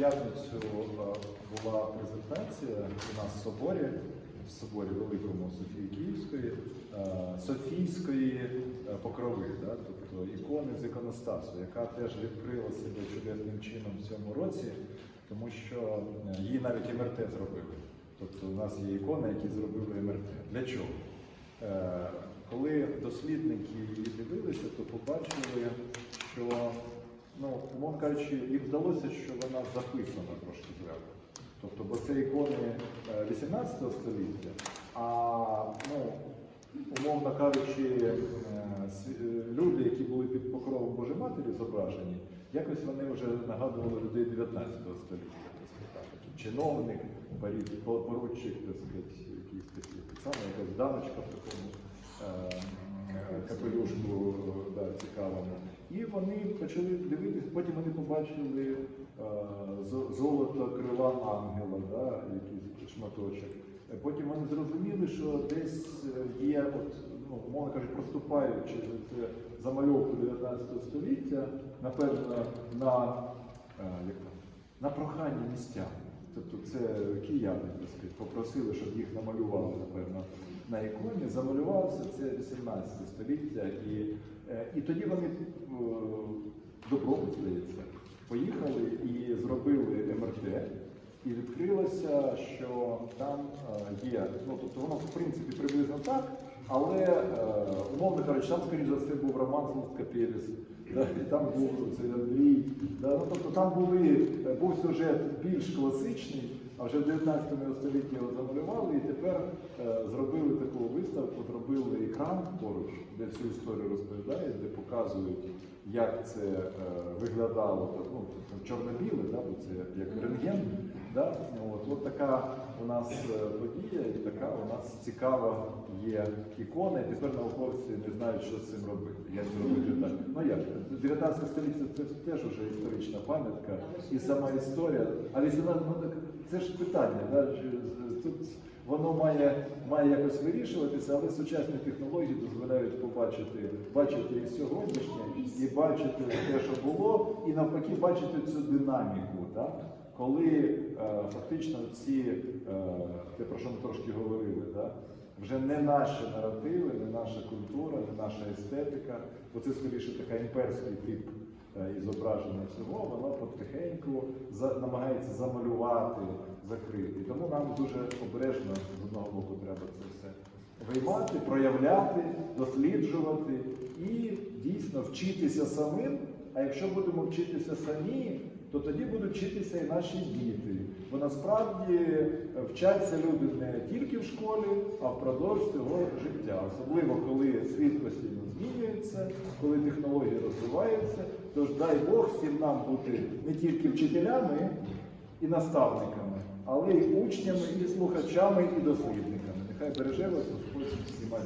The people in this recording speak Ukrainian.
п'ятницю е, була презентація у нас в соборі, в соборі Великому Софії Київської, е, Софійської е, покрови, да? тобто ікони з іконостасу, яка теж відкрила себе чудесним чином в цьому році, тому що її навіть МРТ зробили. Тобто у нас є ікони, які зробили МРТ. Для чого? Коли дослідники її дивилися, то побачили, що ну, умовно кажучи, їм здалося, що вона записана трошки зверху. Тобто, бо це ікони е, 18 століття, а ну, умовно кажучи, е, е, люди, які були під покровом Божої Матері зображені, якось вони вже нагадували людей 19 століття. Чиновник, поручик, так сказати, якийсь такий, так якась дамочка в такому е, е, капелюшку да, цікавому. І вони почали дивитися, потім вони побачили е, золото крила ангела, да, якийсь шматочок. Е, Потім вони зрозуміли, що десь е, є, от, ну, умовно кажучи, проступаючи це замальовку 19 століття, напевно, на, як на прохання містян. Тобто це кияни, так сказати, попросили, щоб їх намалювали, напевно, на іконі. Замалювався це 18 століття. І, е, і тоді вони е, добробут, здається, поїхали і зробили МРТ. І відкрилося, що там е, є, ну тобто воно в принципі приблизно так, але умовно кажучи, там, скоріш за все, був Роман Слуцька-Пєвіс, і там був цей Андрій. Ну, тобто там були, був сюжет більш класичний, а вже в 19 столітті його замалювали і тепер е, зробили таку виставку, зробили екран поруч, де всю історію розповідають, де показують, як це е, виглядало, ну, чорно-біле, да, бо це як рентген. Да? От, от така у нас е, подія і така у нас цікава є ікона, і тепер науковці не знають, що з цим робити. Як зробити так? Ну як? 19 століття це теж вже історична пам'ятка і сама історія. А 18, ну це ж питання. Да? Тут воно має, має якось вирішуватися, але сучасні технології дозволяють побачити, бачити і сьогоднішнє, і бачити те, що було, і навпаки бачити цю динаміку. Да? Коли е, фактично ці, е, те, про що ми трошки говорили, да? вже не наші наративи, не наша культура, не наша естетика, бо це скоріше така імперський тип е, і зображення всього, воно потихеньку намагається замалювати, закрити. Тому нам дуже обережно з одного боку треба це все виймати, проявляти, досліджувати і дійсно вчитися самим. А якщо будемо вчитися самі, то тоді будуть вчитися і наші діти. Бо насправді е, вчаться люди не тільки в школі, а впродовж цього життя. Особливо коли світ постійно змінюється, коли технології розвиваються. Тож дай Бог всім нам бути не тільки вчителями і наставниками, але й учнями, і слухачами, і дослідниками. Нехай береже вас Господь і має